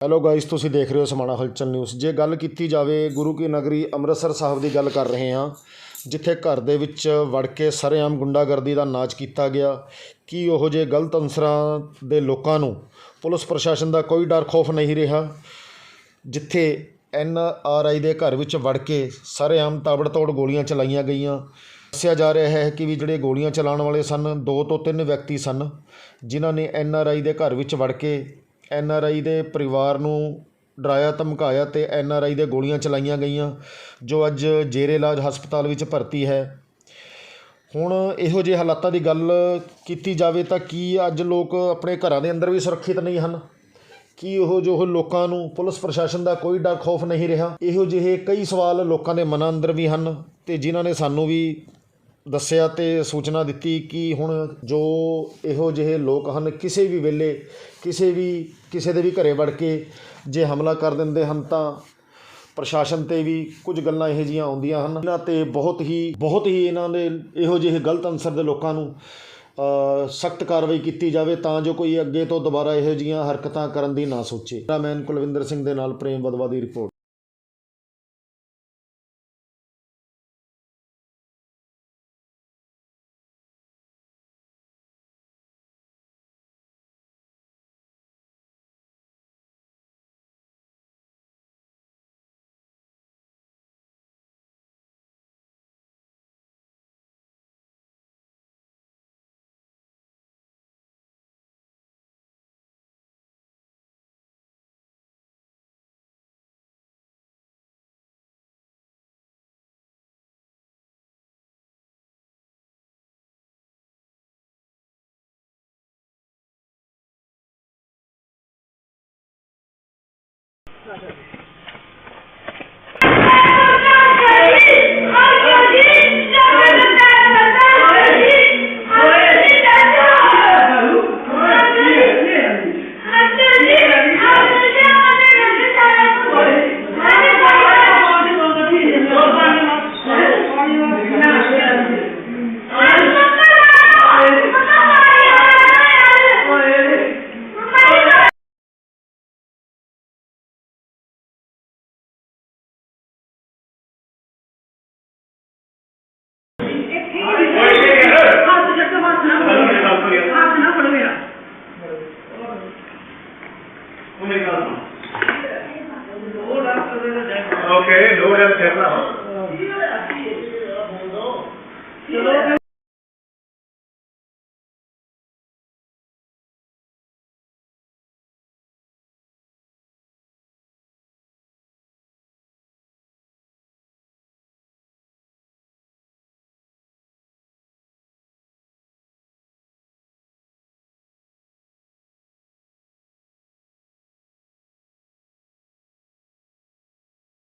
Hello guys ਤੁਸੀਂ ਦੇਖ ਰਹੇ ਹੋ ਸਮਾਣਾ ਹਲਚਲ ਨਿਊਜ਼ ਜੇ ਗੱਲ ਕੀਤੀ ਜਾਵੇ ਗੁਰੂ ਕੀ ਨਗਰੀ ਅੰਮ੍ਰਿਤਸਰ ਸਾਹਿਬ ਦੀ ਗੱਲ ਕਰ ਰਹੇ ਹਾਂ, ਜਿੱਥੇ ਘਰ ਦੇ ਵਿੱਚ ਵੜ ਕੇ ਸਰੇਆਮ ਗੁੰਡਾਗਰਦੀ ਦਾ ਨਾਚ ਕੀਤਾ ਗਿਆ, ਕੀ ਉਹੋ ਜਿਹੇ ਗਲਤ ਅਨਸਰਾਂ ਦੇ ਲੋਕਾਂ ਨੂੰ ਪੁਲਿਸ ਪ੍ਰਸ਼ਾਸਨ ਦਾ ਕੋਈ ਡਰ ਖੌਫ ਨਹੀਂ ਰਿਹਾ? ਜਿੱਥੇ ਐਨ ਆਰ ਆਈ ਦੇ ਘਰ ਵਿੱਚ ਵੜ ਕੇ ਸਰੇਆਮ ਤਾਬੜਤੋੜ ਗੋਲੀਆਂ ਚਲਾਈਆਂ ਗਈਆਂ, ਦੱਸਿਆ ਜਾ ਰਿਹਾ ਹੈ ਕਿ ਵੀ ਜਿਹੜੇ ਗੋਲੀਆਂ ਚਲਾਉਣ ਵਾਲੇ ਸਨ, ਦੋ ਤੋਂ ਤਿੰਨ ਵਿਅਕਤੀ ਸਨ, ਜਿਨ੍ਹਾਂ ਨੇ ਐਨ ਆਰ ਆਈ ਦੇ ਘਰ ਵਿੱਚ ਵੜ ਕੇ ਐਨ ਆਰ ਆਈ ਦੇ ਪਰਿਵਾਰ ਨੂੰ ਡਰਾਇਆ, ਧਮਕਾਇਆ ਤੇ ਐਨ ਆਰ ਆਈ ਦੇ ਗੋਲੀਆਂ ਚਲਾਈਆਂ ਗਈਆਂ, ਜੋ ਅੱਜ ਜੇਰੇ ਇਲਾਜ ਹਸਪਤਾਲ ਵਿੱਚ ਭਰਤੀ ਹੈ। ਹੁਣ ਇਹੋ ਜਿਹੇ ਹਾਲਾਤਾਂ ਦੀ ਗੱਲ ਕੀਤੀ ਜਾਵੇ ਤਾਂ ਕੀ ਅੱਜ ਲੋਕ ਆਪਣੇ ਘਰਾਂ ਦੇ ਅੰਦਰ ਵੀ ਸੁਰੱਖਿਅਤ ਨਹੀਂ ਹਨ? ਕੀ ਉਹ ਜੋ ਲੋਕਾਂ ਨੂੰ ਪੁਲਿਸ ਪ੍ਰਸ਼ਾਸਨ ਦਾ ਕੋਈ ਡਰ, ਖੌਫ ਨਹੀਂ ਰਿਹਾ? ਇਹੋ ਜਿਹੇ ਕਈ ਸਵਾਲ ਲੋਕਾਂ ਦੇ ਮਨਾਂ ਅੰਦਰ ਵੀ ਹਨ ਤੇ ਜਿਨ੍ਹਾਂ ਨੇ ਸਾਨੂੰ ਵੀ ਦੱਸਿਆ ਤੇ ਸੂਚਨਾ ਦਿੱਤੀ ਕਿ ਹੁਣ ਜੋ ਇਹੋ ਜਿਹੇ ਲੋਕ ਹਨ, ਕਿਸੇ ਵੀ ਵੇਲੇ, ਕਿਸੇ ਵੀ, ਕਿਸੇ ਦੇ ਵੀ ਘਰੇ ਵੜ ਕੇ ਜੇ ਹਮਲਾ ਕਰ ਦਿੰਦੇ ਹਨ ਤਾਂ ਪ੍ਰਸ਼ਾਸਨ ਤੇ ਵੀ ਕੁਝ ਗੱਲਾਂ ਇਹੋ ਜਿਹੀਆਂ ਆਉਂਦੀਆਂ ਹਨ। ਇਹਨਾਂ ਤੇ ਬਹੁਤ ਹੀ ਬਹੁਤ ਹੀ ਇਹਨਾਂ ਦੇ ਇਹੋ ਜਿਹੇ ਗਲਤ ਅਨਸਰ ਦੇ ਲੋਕਾਂ ਨੂੰ ਸਖਤ ਕਾਰਵਾਈ ਕੀਤੀ ਜਾਵੇ ਤਾਂ ਜੋ ਕੋਈ ਅੱਗੇ ਤੋਂ ਦੁਬਾਰਾ ਇਹੋ ਜਿਹੀਆਂ ਹਰਕਤਾਂ ਕਰਨ ਦੀ ਨਾ ਸੋਚੇ। ਕੈਮਰਾਮੈਨ ਕੁਲਵਿੰਦਰ ਸਿੰਘ ਦੇ ਨਾਲ ਪ੍ਰੇਮ ਬਦਵਾ ਦੀ report. Okay, load and Kerala.